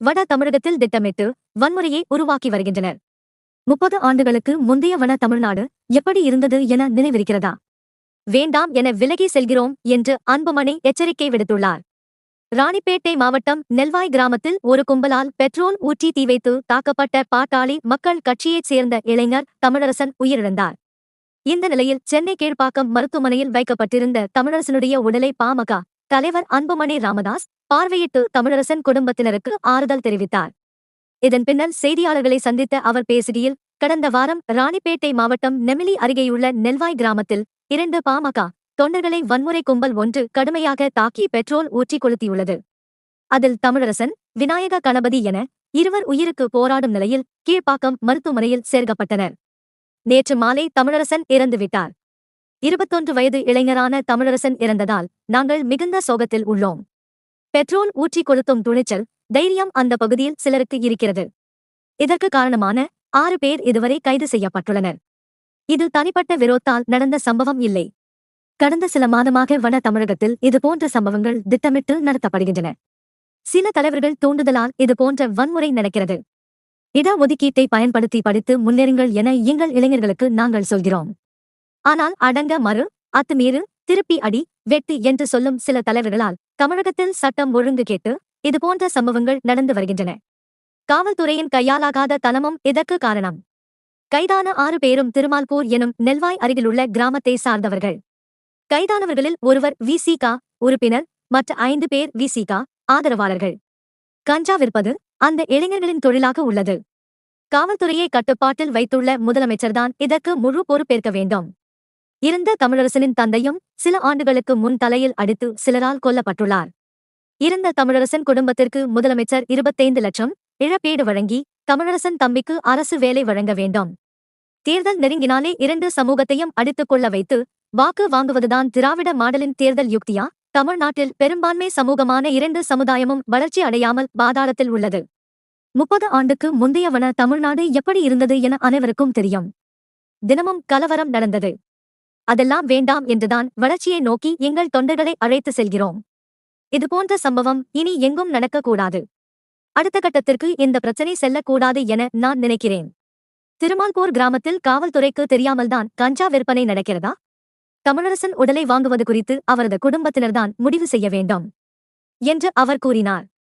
வட தமிழகத்தில் திட்டமிட்டு வன்முறையை உருவாக்கி வருகின்றனர். முப்பது ஆண்டுகளுக்கு முந்தைய வன தமிழ்நாடு எப்படி இருந்தது என நினைவிருக்கிறதா? வேண்டாம் என விலகி செல்கிறோம் என்று அன்புமணி எச்சரிக்கை விடுத்துள்ளார். ராணிப்பேட்டை மாவட்டம் நெல்வாய் கிராமத்தில் ஒரு கும்பலால் பெட்ரோல் ஊற்றி தீ வைத்து தாக்கப்பட்ட பாட்டாளி மக்கள் கட்சியைச் சேர்ந்த இளைஞர் தமிழரசன் உயிரிழந்தார். இந்த நிலையில் சென்னை கீழ்ப்பாக்கம் மருத்துவமனையில் வைக்கப்பட்டிருந்த தமிழரசனுடைய உடலை பாமக தலைவர் அன்புமணி ராமதாஸ் பார்வையிட்டு தமிழரசன் குடும்பத்தினருக்கு ஆறுதல் தெரிவித்தார். இதன் பின்னர் செய்தியாளர்களை சந்தித்த அவர் பேசுகையில் கடந்த வாரம் ராணிப்பேட்டை மாவட்டம் நெமிலி அருகேயுள்ள நெல்வாய் கிராமத்தில் இரண்டு பாமக தொண்டர்களை வன்முறை கும்பல் ஒன்று கடுமையாக தாக்கி பெட்ரோல் ஊற்றி கொளுத்தியுள்ளது. அதில் தமிழரசன் விநாயக கணபதி என இருவர் உயிருக்கு போராடும் நிலையில் கீழ்ப்பாக்கம் மருத்துவமனையில் சேர்க்கப்பட்டனர். நேற்று மாலை தமிழரசன் இறந்துவிட்டார். இருபத்தொன்று வயது இளைஞரான தமிழரசன் இறந்ததால் நாங்கள் மிகுந்த சோகத்தில் உள்ளோம். பெட்ரோல் ஊற்றி கொளுத்தும் துணிச்சல் தைரியம் அந்த பகுதியில் சிலருக்கு இருக்கிறது. இதற்கு காரணமான ஆறு பேர் இதுவரை கைது செய்யப்பட்டுள்ளனர். இது தனிப்பட்ட விரோத்தால் நடந்த சம்பவம் இல்லை. கடந்த சில மாதமாக வட தமிழகத்தில் இதுபோன்ற சம்பவங்கள் திட்டமிட்டு நடத்தப்படுகின்றன. சில தலைவர்கள் தூண்டுதலால் இதுபோன்ற வன்முறை நடக்கிறது. இட ஒதுக்கீட்டை பயன்படுத்தி படித்து முன்னேறுங்கள் என எங்கள் இளைஞர்களுக்கு நாங்கள் சொல்கிறோம். ஆனால் அடங்க மறு அத்துமீறு திருப்பி அடி வெட்டு என்று சொல்லும் சில தலைவர்களால் தமிழகத்தில் சட்டம் ஒழுங்கு கேட்டு இதுபோன்ற சம்பவங்கள் நடந்து வருகின்றன. காவல்துறையின் கையாலாகாத தனமும் இதற்கு காரணம்? கைதான ஆறு பேரும் திருமால்பூர் எனும் நெல்வாய் அருகிலுள்ள கிராமத்தை சார்ந்தவர்கள். கைதானவர்களில் ஒருவர் விசிகா உறுப்பினர் மற்ற ஐந்து பேர் விசிகா ஆதரவாளர்கள். கஞ்சா விற்பது அந்த இளைஞர்களின் தொழிலாக உள்ளது. காவல்துறையை கட்டுப்பாட்டில் வைத்துள்ள முதலமைச்சர்தான் இதற்கு முழு பொறுப்பேற்க வேண்டும். இருந்த தமிழரசனின் தந்தையும் சில ஆண்டுகளுக்கு முன் தலையில் அடித்து சிலரால் கொல்லப்பட்டுள்ளார். இருந்த தமிழரசன் குடும்பத்திற்கு முதலமைச்சர் இருபத்தைந்து லட்சம் இழப்பீடு வழங்கி தமிழரசன் தம்பிக்கு அரசு வேலை வழங்க வேண்டும். தேர்தல் நெருங்கினாலே இரண்டு சமூகத்தையும் அடித்துக் கொள்ள வைத்து வாக்கு வாங்குவதுதான் திராவிட மாடலின் தேர்தல் யுக்தியா? தமிழ்நாட்டில் பெரும்பான்மை சமூகமான இரண்டு சமுதாயமும் வளர்ச்சி அடையாமல் பாதாளத்தில் உள்ளது. முப்பது ஆண்டுக்கு முந்தையவன தமிழ்நாடு எப்படி இருந்தது என அனைவருக்கும் தெரியும். தினமும் கலவரம் நடந்தது. அதெல்லாம் வேண்டாம் என்றுதான் வளர்ச்சியை நோக்கி எங்கள் தொண்டர்களை அழைத்து செல்கிறோம். இதுபோன்ற சம்பவம் இனி எங்கும் நடக்கக்கூடாது. அடுத்த கட்டத்திற்கு இந்த பிரச்சனை செல்லக்கூடாது என நான் நினைக்கிறேன். திருமால்பூர் கிராமத்தில் காவல்துறைக்கு தெரியாமல்தான் கஞ்சா விற்பனை நடக்கிறதா? தமிழரசன் உடலை வாங்குவது குறித்து அவரது குடும்பத்தினர்தான் முடிவு செய்ய வேண்டும். என்று அவர் கூறினார்.